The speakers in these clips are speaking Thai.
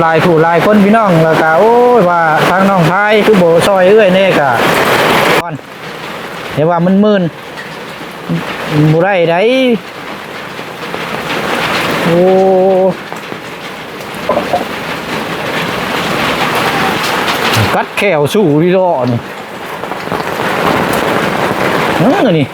หลายผู้หลายคนพี่น้องแล้วก็โอ้ยว่าทางน้องชายคือโบซอยเอ้ยเนี่ยก็ก่อนเดี๋ยวว่ามันมืนบ่ได้ไดโอ้กัดแขวสู้พี่รอนี่เออนี่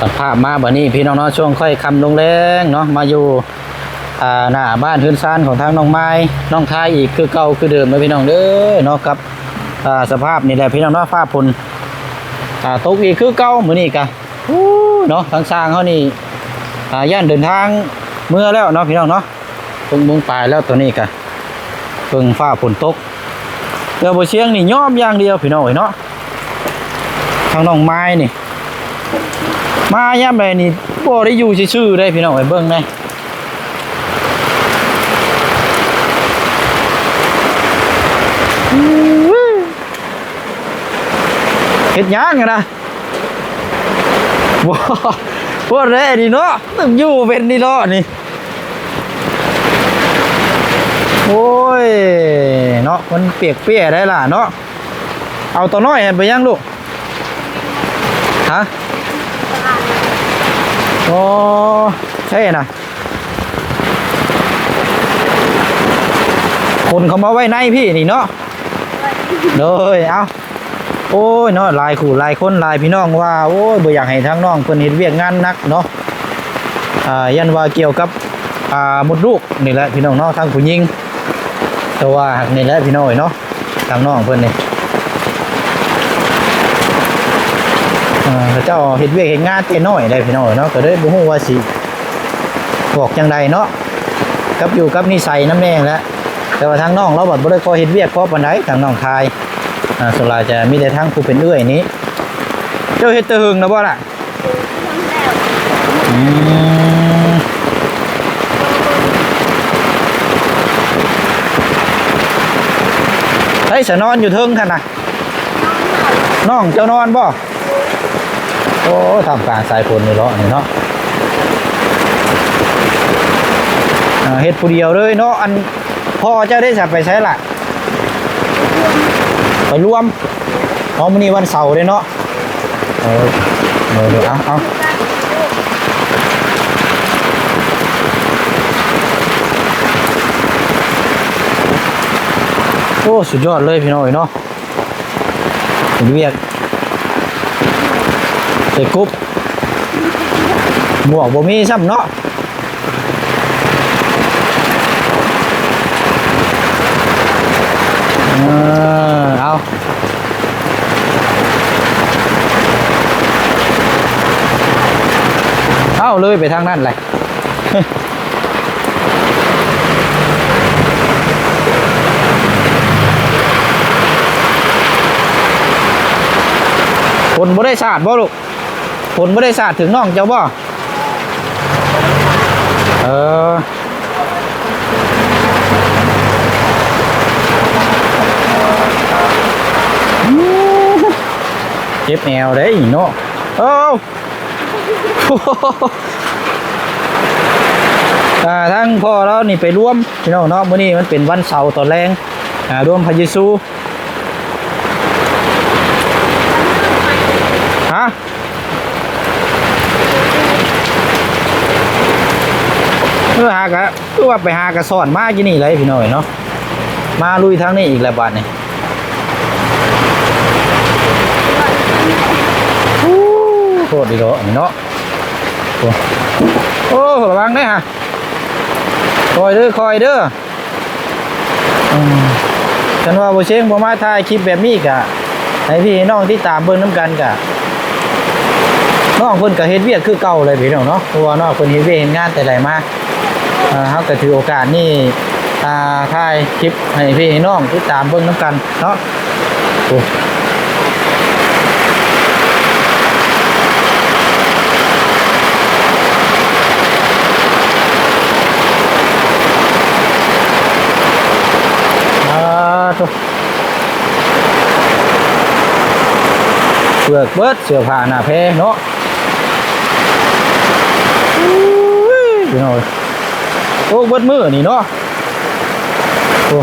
ตัดภาพมาบัดนี้พี่น้องเนาะช่วงค่อยคำลงแรงเนาะมาอยู่หน้าบ้านพื้นซานของทางน้องไม้น้องทายอีกคือเก่าคือเดิมเลยพี่น้องเด้อเนาะครับสภาพนี่แหละพี่น้องเนาะฟ้าฝนตกอีกคือเก่ามื้อนี้กะอู้เนาะทางสร้างเขานี่ย่านเดินทางเมื่อแล้วเนาะพี่น้องเนาะตรงมุงปลายแล้วตัวนี้กะเพิ่งฟ้าฝนตกเดี๋ยวบ่เชียงนี่ยอมอย่างเดียวพี่น้องเอ้ยเนาะทางน้องไม้นี่ มาย่ำไปนี่บ่ได้อยู่ชื่อๆได้พี่น้องไปเบิ่งได้เฮ็ดหยังกันนะบ่บ่ได้นี่เนาะต้องอยู่เป็นนี่เนาะนี่โอ้ยเนาะมันเปียกเปียได้ล่ะเนาะเอาตัวน้อยไปยังลูกฮะ โอ้ใช่นะคนเขามาไว้ในพี่นี่เนาะเลยเอาโอ้ยเนาะลายขู่ลายคนลายพี่น้องว่าโอ้ยบ่อยากให้ทั้งน้องเพิ่นเฮ็ดเวียกงานนักเนาะอ่ายันว่าเกี่ยวกับอ่ามดลูกนี่แหละพี่น้องเนาะทางผู้หญิงแต่ว่านี่แหละพี่น้องเนาะทางน้องเพิ่นนี่ อ่า เขาเจ้าเฮ็ดเวียกเฮ็ดงานแต่น้อยได้พี่น้อยเนาะก็เลยบ่ฮู้ว่าสิบอกจังใดเนาะกับอยู่กับนิสัยน้ำแดงแล้วแต่ว่าทางน้องเราบัดบ่ได้พอเฮ็ดเวียกพอปานใดทางน้องทายอ่าส่วนหลาจะมีแต่ทางผู้เป็นเอื้อยนี้ เจ้าเฮ็ดตะหึงนะบ่ล่ะอืมเฮ้สนอนอยู่เทิงคั่นน่ะน้องเจ้านอนบ่ โอ้ทำกลารสายฝนนี่เนาะนี่เนาะเฮ็ดผู้เดียวเลยเนาะอันพ่อเจ้าได้สับไปใช้ละไปรวมเอามื้อนี้วันเสาร์เด้เนาะเออเดี๋ยวเดี๋ยวเอาเอาโอ้สุดยอดเลยพี่น้อยเนาะเห็นเวียก ส่กรุ๊บหมวกบ่มีซ้ำเนาะเอาเอาเลยไปทางนั้นเลยฝนบ่ได้สาดบ่ลูก ฝนบ่ได้สาดถึงน้องเจ้าบ่เออเจ็บแนวเด้เนาะเอ้าอ่าทั้งพ่อเรานี่ไปร่วมพี่น้องเนาะมื้อนี้มันเป็นวันเสาร์ตอนแรงอ่าร่วมพระเยซูฮะ เพื่อหากะเพื่อว่าไปหากระสอนมาที่นี่เลยพี่น้อยเนาะมาลุยทางนี้อีกแล้วบาดนี่โคตรดีเนาะนี่เนาะโอ้โอ้ระวังได้ฮะคอยเด้อคอยเด้ออืมฉันว่าบ่เชงบ่มาถ่ายคลิปแบบนี้กะให้พี่น้องที่ตามเบิ่งน้ำกันกะน้องเพิ่นก็เฮ็ดเวียกคือเก่าเลยพี่น้องเนาะเพราะว่าน้องเพิ่นเฮ็ดเวียกเฮ็ดงานแต่ไหนมา เฮาก็ถือโอกาสนี่อ่าถ่ายคลิปให้พี่ให้น้องติดตามเบิ่งนํกันเนาะโอ้อ่าตัวเปลือกเบิดเสื้อผ้าหน้าเพเนาะพี่น้อย โอ้เบิดมือนี่เนาะโอ้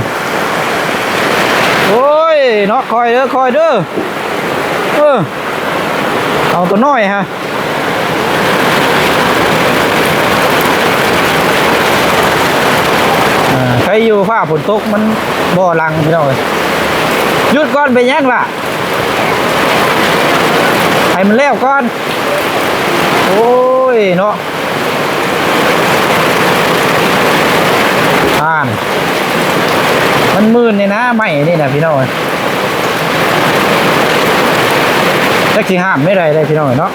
โอ้ยเนาะคอยเด้อคอยเด้อเออเอาตัวน้อยฮะอ่าใครอยู่ฟ้าฝนตกมันบ่อลังพี่น้อยหยุดก่อนเป็นยังล่ะให้มันแล้วก่อน โอ้ยเนาะาน มันมืนเนี่ยนะไม่นี่นะพี่น้อยจักสิห้ามไม่ได้เลยพี่น้อยเนาะ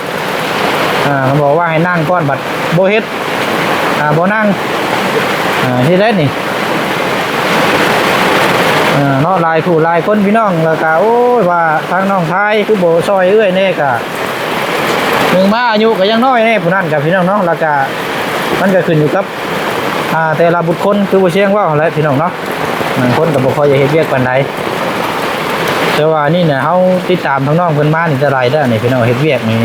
อ่าเขาบอกว่าให้นั่งก้อนบัดโบเฮ็ดอ่าโบนั่งอ่าที่ได้นี่อ่าเนาะลายผู้ลายคนพี่น้องแล้วก็โอ้ยว่าทางน้องไทยคือโบซอยเอื้อยเน่กะหนึ่งมาอายุก็ยังน้อยแน่ผู้นั้นกับพี่น้องเนาะแล้วก็มันก็ขึ้นอยู่กับ อ่าแต่ละบุคคลคือบ่เชียงว่าหั่นแหละพี่น้องเนาะบางคนก็บ่ค่อยจะเฮ็ดเวียกปานใดแต่ว่านี่เนี่ยเฮาติดตามทางน้องเพิ่นมานี่จะไรได้อนี่พี่น้องเฮ็ดเวียกนี่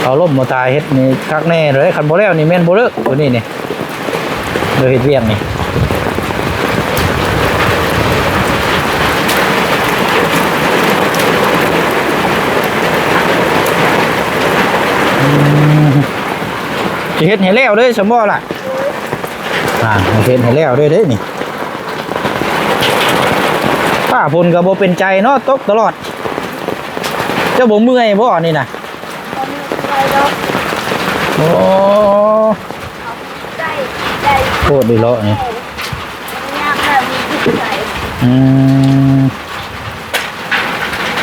เขาล่มบ่ตายเฮ็ดนี่คักแน่เลยคันบ่แล้วนี่แม่นบ่เลิกตัวนี้นี่เด้อเฮ็ดเวียกนี่จะเฮ็ดให้แล้วเด้สมบ่ล่ะ อ่าเฮ็ดให้แล้วเด้เด้นี่ป้าพลก็บ่เป็นใจเนาะตกตลอด เจ้าบ่เมื่อยบ่นี่น่ะตอนนี้ไปดอกโอ้ได้ได้โคตรดีเลาะนี่ยากแบบมีจิตใจอืม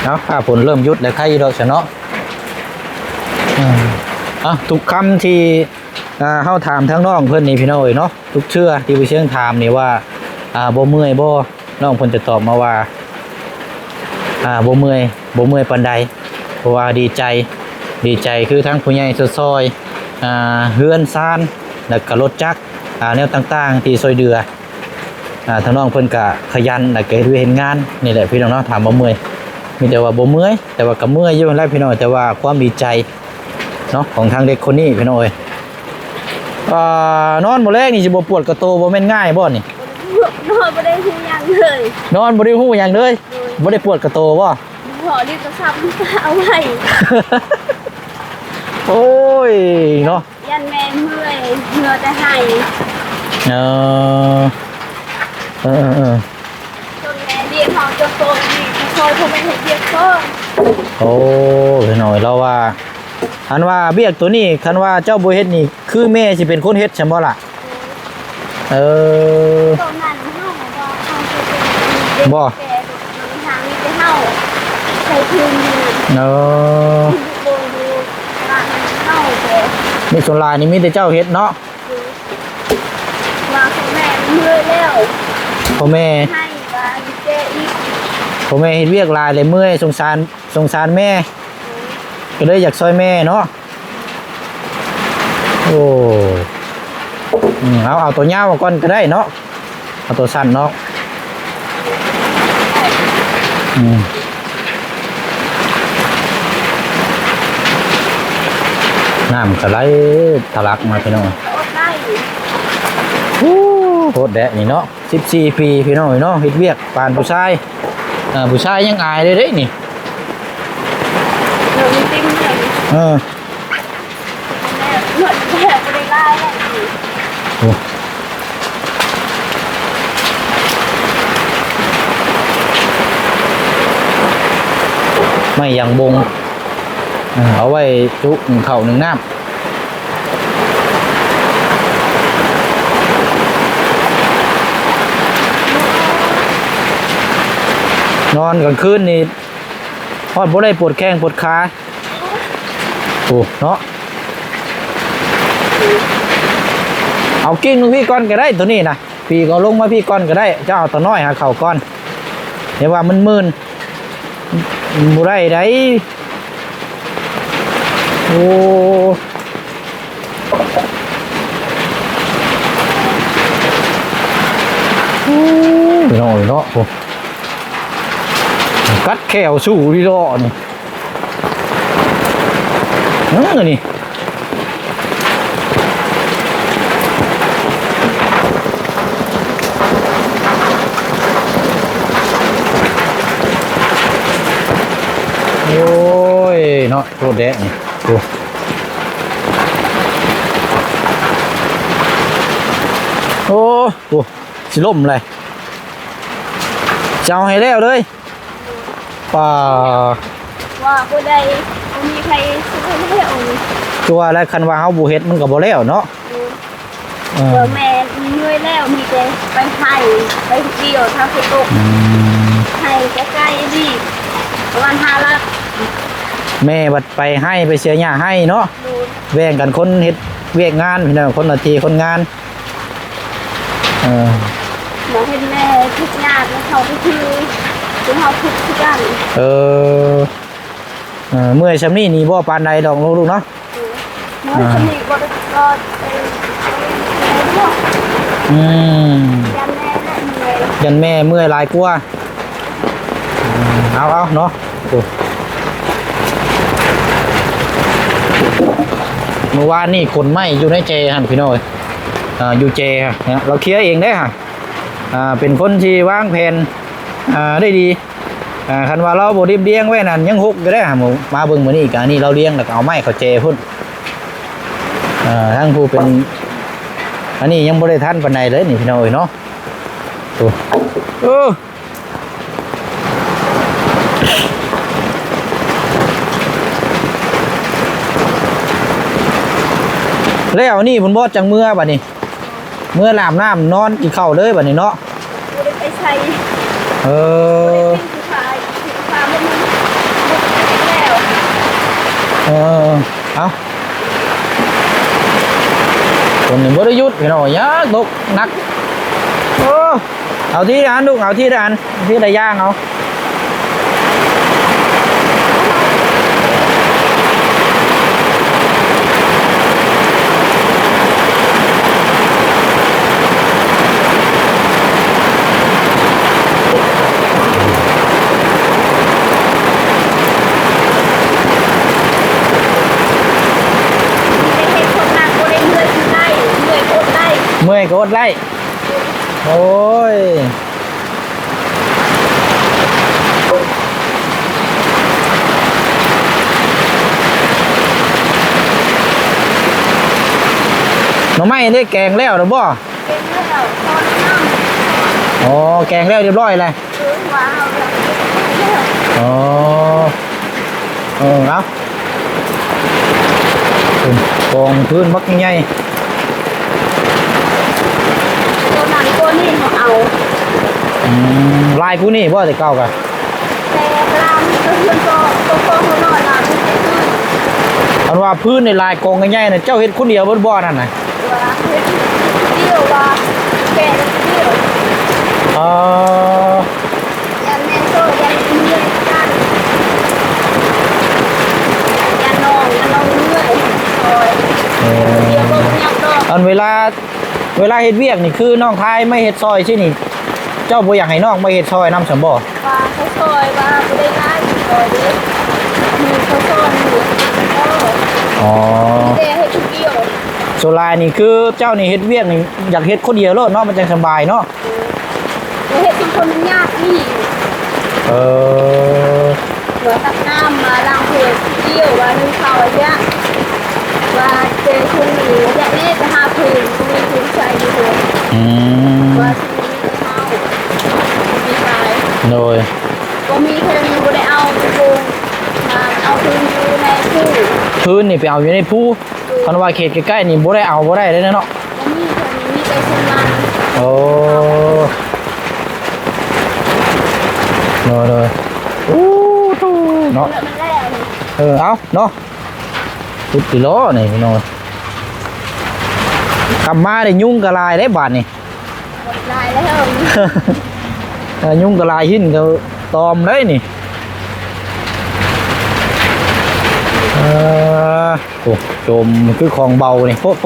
เนาะป้าพลเริ่มหยุดแล้วใครดอกซะเนาะอืมอะทุกคำที่ อ่าเฮาถามทั้งน้องเพิ่อนนี่พี่น้องเอ้ยเนาะทุกเชื่อที่ไปเชิงถามนี่ว่าอ่าบ่เมื่อยบ่น้องเพิ่นจะตอบมาว่าอ่าบ่เมื่อยบ่เมื่อยปานใดเพราะว่าดีใจดีใจคือทั้งผู้ใหญ่ซอยอ่าเฮือนซานแล้วก็รถจักรอ่าแนวต่างๆ ที่ซอยเดืออ่าทางน้องเพิ่นก็ขยันแล้วก็เฮ็ดเวียกเฮ็ดงานนี่แหละพี่น้องเนาะถามบ่เมื่อยมีแต่ว่าบ่เมื่อยแต่ว่าก็เมื่อยอยู่แหละพี่น้องแต่ว่าความดีใจเนาะของทางเด็กคนนี้พี่น้องเอ้ย อ่านอนบ่แรกนี่สิบ่ปวดกระโตบ่แม่นง่ายบ่นี่นอนไม่ได้ทุกอย่างเลยนอนบ่ได้ฮู้หยังเลยบ่ได้ปวดกระโตบ่พอรีบจะซ้ำเอาไว้โอ้ยเนาะยันแม่เมื่อยเมื่อจะให้เออเออเออจนแม่เรียนเขาจนโตนี่ซอยเขาไม่เห็นเรียกเพิ่มโอ้พี่น้อยเราว่า อันว่าเบี้ยกตัวนี้คันว่าเจ้าบ่เฮ็ดนี่คือแม่สิเป็นคนเฮ็ดใช่บ่ล่ะเออตอนนั้นเฮาบอกว่าเขาจะเป็นเด็กบ่แก่ทางนี้ไปเฮาใส่พื้นอยู่เออดูดูร้านเฮาแก่นี่ส่วนหลายนี่มีแต่เจ้าเฮ็ดเนาะว่าคุณแม่เมื่อยแล้วพ่อแม่ให้ว่าเจอีกพ่อแม่เฮ็ดเวียกหลายเลยเมื่อยสงสารสงสารแม่ ก็เลยอยากช่วยแม่เนาะโอ้อืมเอาเอาตัวยาวมาก่อนก็ได้เนาะเอาตัวสั้นเนาะอืมน้ำก็ไหลทะลักมาพี่น้องอดได้ฮู้โคตรแดะนี่เนาะ14 ปีพี่น้องเนาะเฮ็ดเวียกปานผู้ชายอ่าผู้ชายยังอายเลยเด้นี่ เดี๋ยวมีติ้ง เลยเออแม่เหมือนแม่ไม่ได้ไล่เลยโอ้ไม่ยังบงอ่าเอาไว้จุหนึ่งเข่าหนึ่งน้ำนอนกลางคืนนี่พอดบ่ได้ปวดแข้งปวดขา โอ้เนาะเอากิ้งลงพี่ก่อนก็ได้ตัวนี้นะพี่ก็ลงมาพี่ก่อนก็ได้เจ้าเอาตัวน้อยหาเข่าก่อนเดี๋ยวว่ามันมืนบุไรได้โอ้โอ้ยน้อยเนาะโอ้กัดแขวสู้พี่ล้อนี่ ออนี่โอ้ยเนาะโคตรแดะนี่ดูโอ้โหสิล่มเลยเจะเอาให้แล้วเลยป่าว่าผู้ใดบ่ มีใครซื้อให้เอาตัวอะไรคันว่าเฮาบ่เฮ็ดมันก็บ่แล้วเนาะเอเอออแม่เหนื่อยแล้วมีแต่ไปไทยไปเที่ยวทางไปตกอืมไทยใกล้ๆนี่ประมาณ5ลักแม่บัดไปให้ไปเสียหญ้าให้เนาะดูแบ่งกันคนเฮ็ดเวียกงานพี่น้องคนละทีคนงานเออหมอให้แม่ทุกญาติแล้วเขาก็คือถึงเขาทุกทุกอย่างเออ เออเมื่อยซำนี้นี่บ่ปานใดดอกลูกๆเนาะเมื่อสนิทก็ก็เออพวกอืมยันแม่และเหนื่อยยันแม่เมื่อยหลายกลัวาอืมเอาเอาเนาะโอ้เมื่อวานนี่คนไหม้อยู่ในเจหันพี่น้อยอ่าอยู่เจฮะเนี่ยเราเคลียร์เองได้ฮะอ่าเป็นคนที่วางแผนอ่าได้ดี อ่าคันว่าเราบริบเลี้ยงไว้นั่นยังหกก็ได้ฮะหมูมาเบิ่งมื้อนี้อีกอันนี้เราเลี้ยงแล้วก็เอาไม้เขาเจพุ่นอ่าทั้งผู้เป็น อันนี้ยังบริทันปานใดเลยนี่พี่น้อยเนาะโอ้เออแล้วนี่ผมบอดจังเมื่อบัดนี้ เมื่อลามน้ำนอนกินข้าวเลยบัดนี้เนาะกูได้ไปใช้เอกูได้อ เป็นผู้ชายผู้ชายมันมันแล้ว เอเอาคนหนึ่งบริยุทธ์พี่น้อยยากตกนักโอ้เอาที่อันลูกเอาที่อันที่ใดย่างเอา ได้เห็นคนนั้นกูได้เหนื่อยคือได้เหนื่อยอดได้ เมื่อยก็อดไล่โอ้ยหน่อไม้ได้แกงแล้วหรือบ่เป็นแล้วตอนนั้นอ๋อแกงแล้วเรียบร้อยเลยคือว่าเอาแล้วอ๋อเออเอาเป็นกองพื้นมักใหญ่ ตัวนั้นตัวนี้เขาเอาอืมลายผู้นี่บ่แต่เก่ากันแต่ลามก็เพื่อนก็ตัวโตเขาหน่อยลามไม่ใช่เพื่อนอันว่าพื้นในลายกองใหญ่ๆน่ะเจ้าเฮ็ดคนเดียวบ่บ่นั่นน่ะว่าเพื่อนเดียวว่าแกเดียวอ๋อยันแม่โซ่ยันเหนื่อยกันยันนองยันนองเหนื่อยโอ้ยเอเดี๋ยวก็อยังก็อันเวลา เวลาเฮ็ดเวียกนี่คือน้องทายไม่เฮ็ดซอยใช่นี่ เจ้าบ่อยากให้น้องมาเฮ็ดซอยนำซั่นบ่ว่าเขาซอยว่าไม่ได้ง่ายซอยเด็กมีเขาซอยอยู่ก็อ๋อเดให้ทุกเดียวโซลายนี่คือเจ้านี่เฮ็ดเวียกนี่อยากเฮ็ดคนเดียวโลดเนาะมันจังสบายเนาะแล้วเห็ดทุคนมันยากนี่เออหัวตักน้ำมาล้างเพลเดียวว่านึ่งข้าวอะไรเงี้ย ว่าเจอคนหนีอยากเล่นไปหาเพลงตรงนี้คุณใส่ดีเลยอืมว่าที่นี่เข้ามีขายโดยก็มีเพลงก็ได้เอาไปวงมาเอาเพลงอยู่ในคู่พื้นนี่ไปเอาอยู่ในผู้คันว่าเขตใกล้ๆนี่บ่ได้เอาบ่ได้เลยนะเนาะก็มีเพลงมีแต่คนมันโอ้โดยโดยอู้ตูเนาะแล้วมันแล้วนี่ เออเอาเนาะ พุดติโลนี่พี่น้องกลับมาได้ยุ่งกระลายได้บาดนี่หมดลายแล้วเออยุ่งกระลายหินก็ตอมได้นี่เออโอ้โจมคือของเบานี่โอ้โห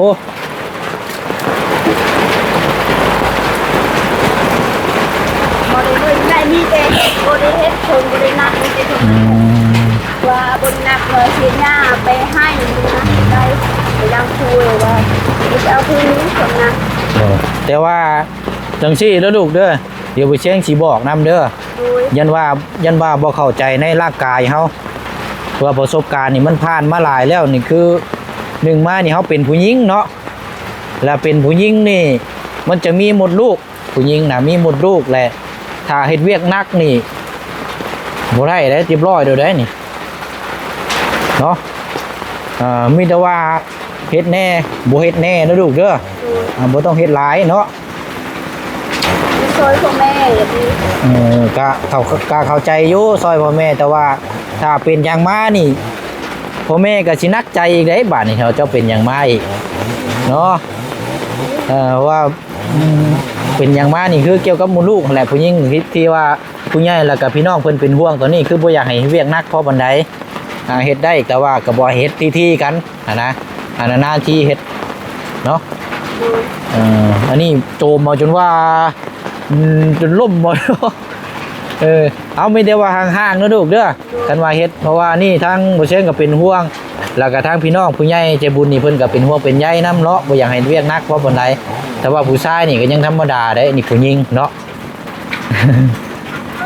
บริเวณได้มีแต่บริเฮ็ดชนบริหนักมีแต่ชนอืมว่าบ นหนักเลยเสียหน้าไปให้นะได้ไปยังคุยว่าจะเอาพื้นนี้ส่วนนะเออแต่ว่าจังซี่เด้อลูกเด้อเดี๋ยวไปเชียงสิบอกนํเด้อโดยยันว่ายันว่าบ่เข้าใจในร่างกายเฮาเพราะว่าประสบการณ์นี่มันผ่านมาหลายแล้วนี่คือหนึ่งมานี่เฮาเป็นผู้หญิงเนาะแล้วเป็นผู้หญิงนี่ มันจะมีหมดลูกผู้หญิงน่ะมีหมดลูกแหละถ้าเฮ็ดเวียกหนักนี่บ่ได้ได้เรียบร้อยเดี๋ยวได้นี่ เนาะอ่ามีแต่ว่าเฮ็ดแน่บ่เฮ็ดแน่นะลูกเด้อโดยอ่าบ่ต้องเฮ็ดหลายเนาะมีซอยพ่อแม่อย่างนี้เออก็เขาก็เข้าใจอยู่ซอยพ่อแม่แต่ว่าถ้าเป็นอย่างมานี่พ่อแม่ก็สินักใจอีกได้บาดนี่เขาเจ้าเป็นอย่างมาอีกเนาะเออว่าอืมเป็นอย่างมานี่คือเกี่ยวกับหมูลลูกนั่นแหละผู้หญิงที่ที่ว่าผู้ใหญ่แล้วก็พี่น้องเพิ่นเป็นห่วงตัวนี้คือบ่อยากให้เวียกหนักเพราะบันไดอ่า เฮ็ดได้แต่ว่าก็บ่เฮ็ดที่ๆกันนะอันนั้นหน้าที่เฮ็ดเนาะอันนี้โจมมาจนว่าจนล่มหมดเออเอาไม่ได้ว่าห่างๆนะลูกเด้อกันว่าเฮ็ดเพราะว่านี่ทั้งบ่เชิงก็เป็นห่วง แล้วก็ทั้งพี่น้องผู้ใหญ่ใจบุญนี่เพิ่นก็เป็นห่วงเป็นใยนํเนาะบ่อยากให้เวียกนักเพราะปานใดแต่ว่าผู้ชายนี่ก็ยังธรรมดาได้นี่ผู้หญิงเนาะ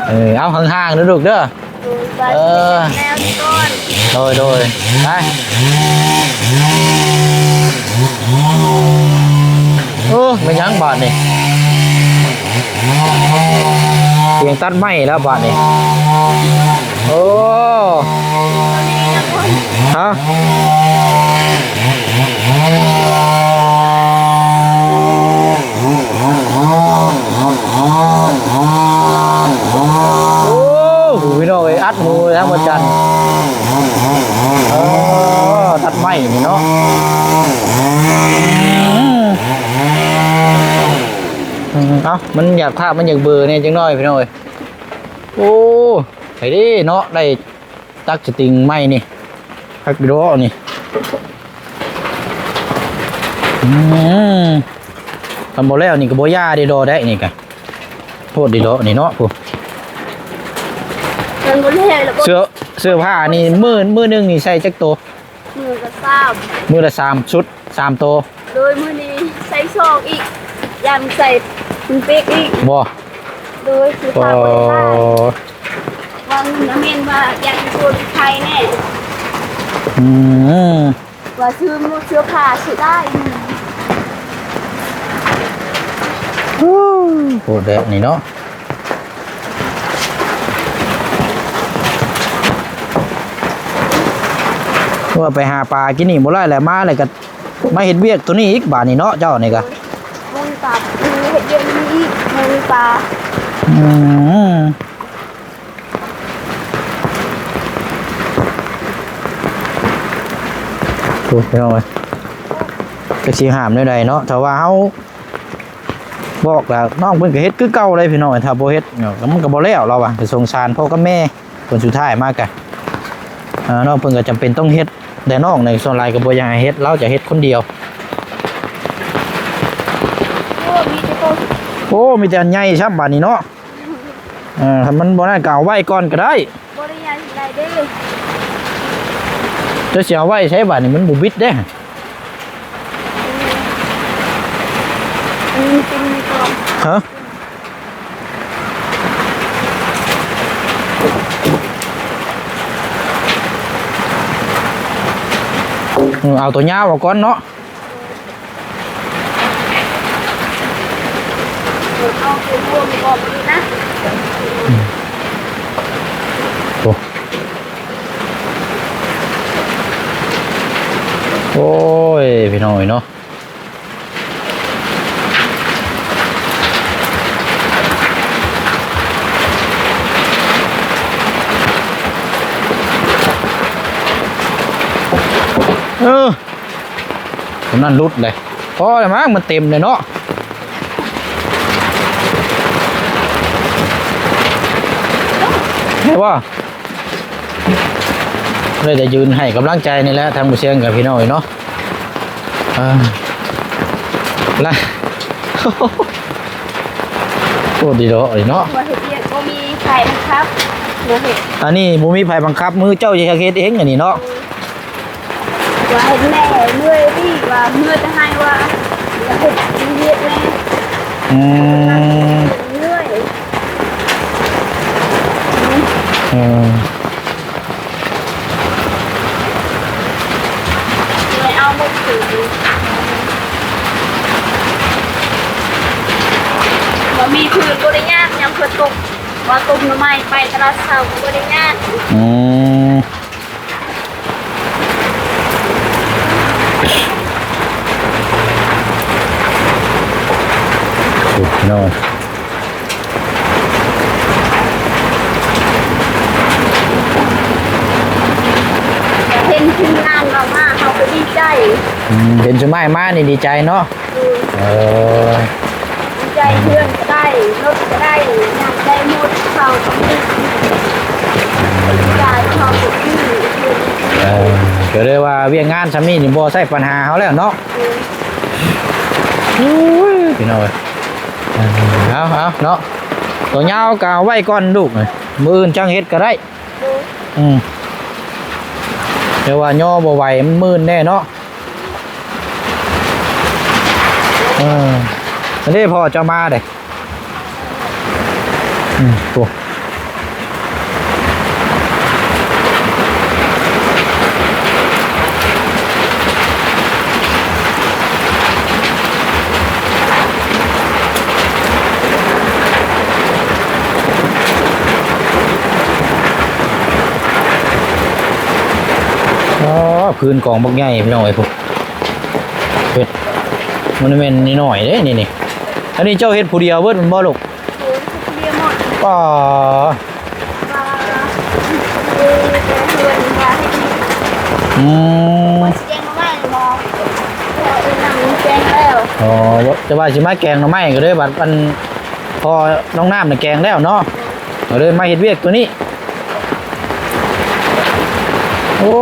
เออเอาห่างๆนะลูกเด้อ เออโดยโดยไปโอ้ไม่ยั้งบาทนี่เสียงตัดไม้แล้วบาทนี่โอ้ฮะโอ้หูพี่น้องเอ้ยอัดหู เลยทั้งวันจันทร์เออตัดไม้นี่เนาะอืมเอ้ามันอยากภาพมันอยากเบลอร์เนี่ยจังน้อยพี่น้องเอ้ยโอ้ไอ้ดิเนาะได้ตักสติงไม้นี่พักดอนี่อืมทำบ่แล้วนี่ก็บ่ย่าได้ดอได้นี่กะโทษดีดอนี่เนาะผู้ มันบนแห่แล้วก็เสื้อเสื้อผ้านี่มือมือหนึงนี่ใส่จักตัวมือกระซ้าบมือละสามชุดสามตัวโดยมือนี้ใส่ซองอีกยันใส่เป็นเป๊กอีก บ่โดยคือบ่ผ้าบริการวางน้ำเมนว่ายันคนไทยแน่อืมว่าซื้อมือเสื้อผ้าซื้อได้โหดแบบนี้เนาะ ว่าไปหาปลากินนี่บ่ได้แหละมาเลยก็มาเฮ็ดเวียกตัวนี้อีกบาดนี้เนาะเจ้านี่ก็มุนปลามีเห็ดเย็นมีอีกมุนปลาอืมโอ้ยพี่น้องเอ้ยจักสิห้ามได้ใดเนาะถ้าว่าเฮาบอกแล้วน้องเพิ่นก็เฮ็ดคือเก่าเลยพี่น้องเอ้ยถ้าบ่เฮ็ดเนาะมันก็บ่แล้วเราอะไปสงสารพ่อกับแม่คนสุดท้ายมากะอ่าน้องเพิ่นก็จำเป็นต้องเฮ็ด แต่น้องในส่วนหลายก็บ่อยากให้เฮ็ดเราจะเฮ็ดคนเดียว โอ้ มีแต่ตัวโอ้มีแต่อันใหญ่ชับบาดนี้เนาะเอ่าถ้ามันบ่นั่นก็เอาไว้ก่อนก็ได้บริยารใดเด้อจะเสียไว้ใช้บาทนี่มันบุบิดเด้มีเป็นมีกล่องฮะ อืมเอาตัวยาวเอาก่อนเนาะ เอาเป็นรวมกล่องดีนะ โอ้โอ้ย พี่น้อยเนาะเออ ผมนั่นรุดเลยพอแล้วมั้งมันเต็มเลยเนาะเห็นป่ะเลยจะยืนให้กำลังใจนี่แหละทางบุเชียงกับพี่น้อยเนาะอ่าละโคตรดีเนาะเนาะหัวเห็ดเรียกก็มีไข่นะครับหัวเห็ดอันนี้บุมีไผบังคับ มือเจ้าจะเฮ็ดเองอันนี้เนาะ ว่าเห็ดแม่เมื่อยที่ว่าเมื่อจะให้ว่าอยากเห็ดเรียกแม่อืมเมื่อยเออเลยเอามาถือว่ามีถือบริญากยังเพื่อตกว่าตกหน่อไม้ไปตลาดเช้าก็บริญากอืม สุดเนาะแต่เห็นทีมงานเรามาเขาก็ดีใจอืมเห็นสมัยมานี่ดีใจเนาะเออเออดีใจเพื่อนก็ได้รถก็ได้อยากได้หมดเขาก็มีจ่ายเขาก็มีเออ ก็เลยว่าเวียงงานซำนี้นี่บ่ใช่ปัญหาเขาแล้วเนาะเออพี่น้อยเออเอาเอาเนาะตัวยาวก็เอาไว้ก่อนลูกน่ะมืออื่นจังเฮ็ดก็ได้เอออืมแต่ว่าย่อบ่ไหวมันมื่นแน่เนาะเอออันนี้พอจะมาเด้อืมตัวอ๋อ พื้นกองบักใหญ่พี่น้องไอ้พวกเฮ็ดมันเป็นนิดหน่อยเด้นี่นี่อันนี้เจ้าเฮ็ดผู้เดียวเบิดมันบ่ลูกเออเรียกหมดป้ามาเออแต่เพื่อนมาให้ดีอืมมาแจ้งมาไม่มองเออนั่งแจ้งแล้วอ๋อจะว่าสิมาแกงหน่อไม้ก็เลยบัดมันพอน้องน้ำน่ะแกงแล้วเนาะก็เลยมาเฮ็ดเวียกตัวนี้โอ้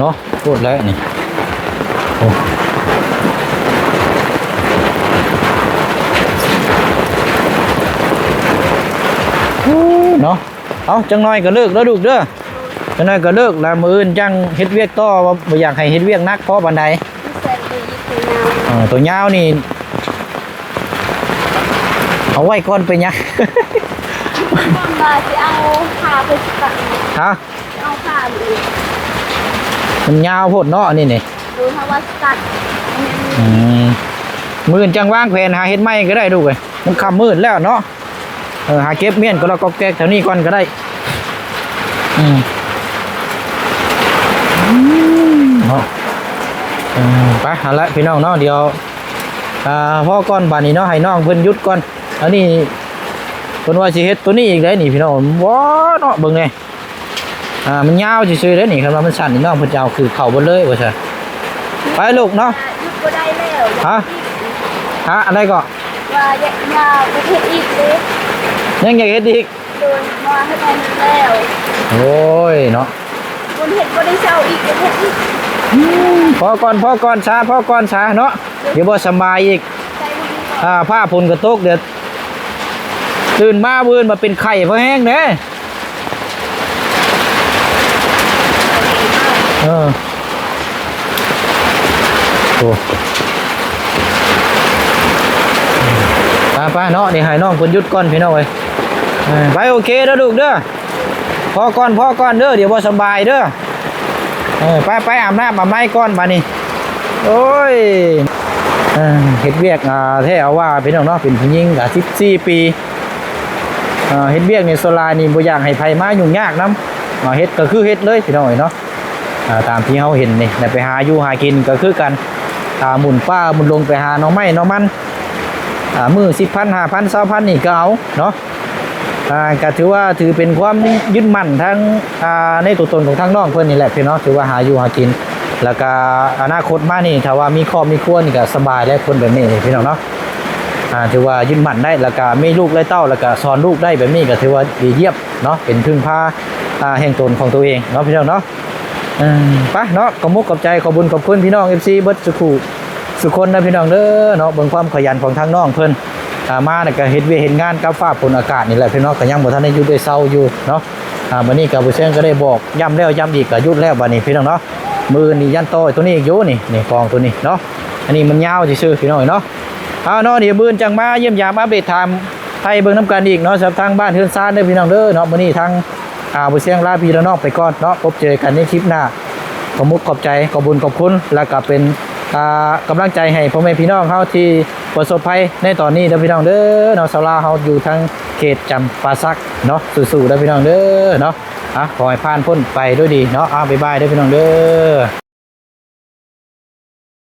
เนาะ พูดแล้วนี่โอ้เนาะเอาจังน้อยก็เลิกแล้วลูกเด้อจังน้อยก็เลิกแล้วมื้ออื่นจังเฮ็ดเวียกต่อว่าบ่อยากให้เฮ็ดเวียกหนักเพราะบันไดที่แสนดีคือนาวเออตัวยาวนี่ เอาไว้ก่อนไปยังมันมาจะเอาขาไปตัดฮะเอาขาดู มันยาวโพดเนาะอันนี่นี่ดูถ้าว่าตัดอืมมือนจังว่างแผนหาเฮ็ดไม้ก็ได้ดูเลยมันคำมืดแล้วเนาะเออหาเก็บเมียนก็เราก็แก๊กแถวนี้ก่อนก็ได้อืมอืมเนาะเออไปเอาละพี่น้องเนาะเดี๋ยวอ่าพ่อก่อนบานนี้เนาะให้น้องเพิ่นหยุดก่อนอันนี้เพิ่นว่าสิเฮ็ดตัวนี้อีกได้นี่พี่น้องว้าเนาะเบิ่งไง อ่ามันยาวซื่อๆเด้อนี่คันว่ามันสั้นนี่น้องเพิ่นจะเอาคือเข้าเบ่เลยว่าซั่นไปลูกเนาะยุบก็ได้แล้วฮะฮะอะไรก็ว่าอยากยาวประเทศอีกเลยยังอยากเฮ็ดอีกโดนมาให้ได้แล้วโอ้ยเนาะบนเห็ดก็ได้เช่าอีกประเทศอีกพอก่อนพอก่อนช้าพอก่อนช้าเนาะเดี๋ยวบ่สำบายอีกใจมันดีกว่าอ่าผ้าพลกระตกเดี๋ยวตื่นมาเบื่นมาเป็นไข่เพราะแห้งเด้ ออโอ้ไปไปเนาะนี่ให้น้องเพิ่นหยุดก่อนพี่น้องเอ้ยไปโอเคเด้อลูกเด้อพอก่อนพอก่อนเด้อเดี๋ยวบ่สบายเด้อไปไปอาบน้ำอาบไม้ก่อนบัดนี้โอ้ยเฮ็ดเวียกอ่าแท้เอาว่าพี่น้องเนาะเป็นผู้หญิงก็14ปีอ่าเฮ็ดเวียกในโซลานี่บ่อยากให้ไผมายุ่งยากนำอ่าเฮ็ดก็คือเฮ็ดเลยพี่น้องเนาะ ตามที่เฮาเห็นนี่ได้ไปหาอยู่หากินก็คือกันอ่าหมุนป้าหมุนลงไปหาน่องไม้น่องมันอ่ามื้อ10,000 5,000 20,000นี่ก็เอาเนาะก็ถือว่าถือเป็นความยึดมั่นทั้งในตัวตนของทางน้องเพิ่อนนี่แหละพี่น้องถือว่าหาอยู่หากิน แล้วก็อนาคตมานี่ถ้าว่ามีครอบมีครัวนี่ก็สบายแล้คนแบบนี้พี่น้องเนาะถือว่ายึดมั่นได้แล้วก็มีลูกไล่เต้าแล้วก็สอนลูกได้แบบนี้ก็ถือว่าดีเยี่ยมเนาะเป็นพึ่งพาอ่าแห่งตนของตัวเองเนาะพี่น้องเนาะ อืมไปเนาะขอบมุกขอบใจขอบุญขอบคุณพี่น้อง FC เบิร์ดสุขุสุคนนะพี่น้องเด้อเนาะเบิ่งความขยันของทางน้องเพิ่นอ่ามาน่ะก็เฮ็ดเวยเฮ็ดงานกับฟ้าฝนอากาศนี่แหละพี่น้องก็ยังบ่ทันได้อยู่ด้วยเซาอยู่เนาะอ่าบัดนี้ก็บ่เชงก็ได้บอกย้ำแล้วย้ำอีกก็ยุดแล้วบัดนี้พี่น้องเนาะมือนี่ยันโตตัวนี้อีกอยู่นี่นี่กองตัวนี้เนาะอันนี้มันยาวซื่อพี่น้องเนาะเอาเนาะเดี๋ยวมือจังมาเยี่ยมยามอัปเดตไทม์ให้เบิ่งนํกันอีกเนาะสำหรับทางบ้านเฮือนซ่านเด้อพี่น้องเด้อเนาะมื้อนี้ทาง อ่าบ่เสียงลาพี่และน้องไปก่อนเนาะพบเจอกันในคลิปหน้าขอมุกขอบใจขอบุญขอบคุณแล้วก็เป็นอ่ากำลังใจให้พ่อแม่พี่น้องเขาที่ประสบภัยในตอนนี้เด้อพี่น้องเด้อเนาะสาลาเขาอยู่ทางเขตจำปาซักเนาะสู้ๆเด้อพี่น้องเด้อเนาะอะขอให้ผ่านพ้นไปด้วยดีเนาะอะบ๊ายบายเด้อพี่น้องเด้อ